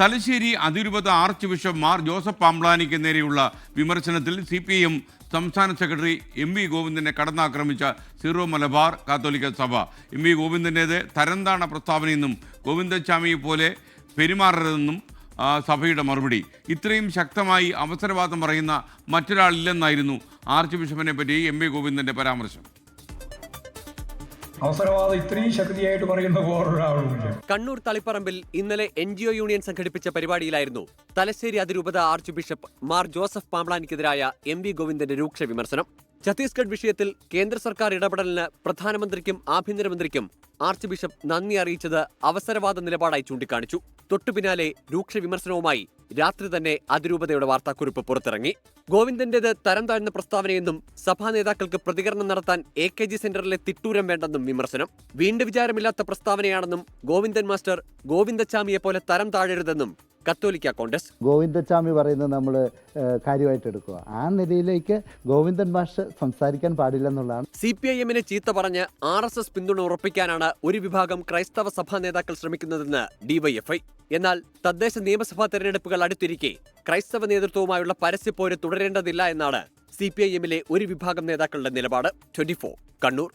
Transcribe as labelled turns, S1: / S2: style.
S1: തലശ്ശേരി അതിരൂപത arch bishop Mar Joseph പാംബ്ലാനിക്ക് നേരെയുള്ള വിമർശനത്തിൽ സി പി എം സംസ്ഥാന സെക്രട്ടറി എം വി ഗോവിന്ദനെ കടന്നാക്രമിച്ച സീറോ മലബാർ കാത്തോലിക്ക സഭ. എം വി ഗോവിന്ദന്റേത് തരംതാണ പ്രസ്താവനയെന്നും ഗോവിന്ദസ്വാമിയെ പോലെ പെരുമാറരുതെന്നും സഭയുടെ മറുപടി. ഇത്രയും ശക്തമായി അവസരവാദം പറയുന്ന മറ്റൊരാളില്ലെന്നായിരുന്നു ആർച്ച് ബിഷപ്പിനെ പറ്റി എം വി ഗോവിന്ദന്റെ പരാമർശം.
S2: അവസരവാദം ശക്തിയായിട്ട് പറയുന്ന
S3: കണ്ണൂർ തളിപ്പറമ്പിൽ ഇന്നലെ എൻ ജി ഒ യൂണിയൻ സംഘടിപ്പിച്ച പരിപാടിയിലായിരുന്നു തലശ്ശേരി അതിരൂപത ആർച്ച് ബിഷപ്പ് മാർ ജോസഫ് പാംബ്ലാനിക്കെതിരായ എം വി ഗോവിന്ദന്റെ രൂക്ഷ വിമർശനം. ഛത്തീസ്ഗഡ് വിഷയത്തിൽ കേന്ദ്ര സർക്കാർ ഇടപെടലിന് പ്രധാനമന്ത്രിക്കും ആഭ്യന്തരമന്ത്രിക്കും ആർച്ച് ബിഷപ്പ് നന്ദി അറിയിച്ചത് അവസരവാദ നിലപാടായി ചൂണ്ടിക്കാണിച്ചു. തൊട്ടുപിന്നാലെ രൂക്ഷ വിമർശനവുമായി രാത്രി തന്നെ അതിരൂപതയുടെ വാർത്താക്കുറിപ്പ് പുറത്തിറങ്ങി. ഗോവിന്ദന്റേത് തരം താഴ്ന്ന പ്രസ്താവനയെന്നും സഭാ നേതാക്കൾക്ക് പ്രതികരണം നടത്താൻ എ കെ ജി സെന്ററിലെ തിട്ടൂരം വേണ്ടെന്നും വിമർശനം. വീണ്ടും വിചാരമില്ലാത്ത പ്രസ്താവനയാണെന്നും ഗോവിന്ദൻ മാസ്റ്റർ ഗോവിന്ദച്ചാമിയെ പോലെ തരം താഴരുതെന്നും കത്തോലിക്ക കോൺഗ്രസ്.
S4: ഗോവിന്ദസ്വാമി പറയുന്നത് നമ്മൾ കാര്യമായിട്ട് എടുക്കുക. ആ നിലയിലേക്ക് ഗോവിന്ദൻ ഭാഷ സംസാരിക്കാൻ പാടില്ലെന്നുള്ളതാണ്
S3: സി പി ഐ എമ്മിനെ ചീത്ത പറഞ്ഞ് ആർ എസ് എസ് പിന്തുണ ഉറപ്പിക്കാനാണ് ഒരു വിഭാഗം ക്രൈസ്തവ സഭാ നേതാക്കൾ ശ്രമിക്കുന്നതെന്ന് ഡിവൈഎഫ്ഐ. എന്നാൽ തദ്ദേശ നിയമസഭാ തെരഞ്ഞെടുപ്പുകൾ അടുത്തിരിക്കെ ക്രൈസ്തവ നേതൃത്വവുമായുള്ള പരസ്യപ്പോര് തുടരേണ്ടതില്ല എന്നാണ് സി പി ഐ എമ്മിലെ ഒരു വിഭാഗം നേതാക്കളുടെ നിലപാട്. ട്വന്റി കണ്ണൂർ.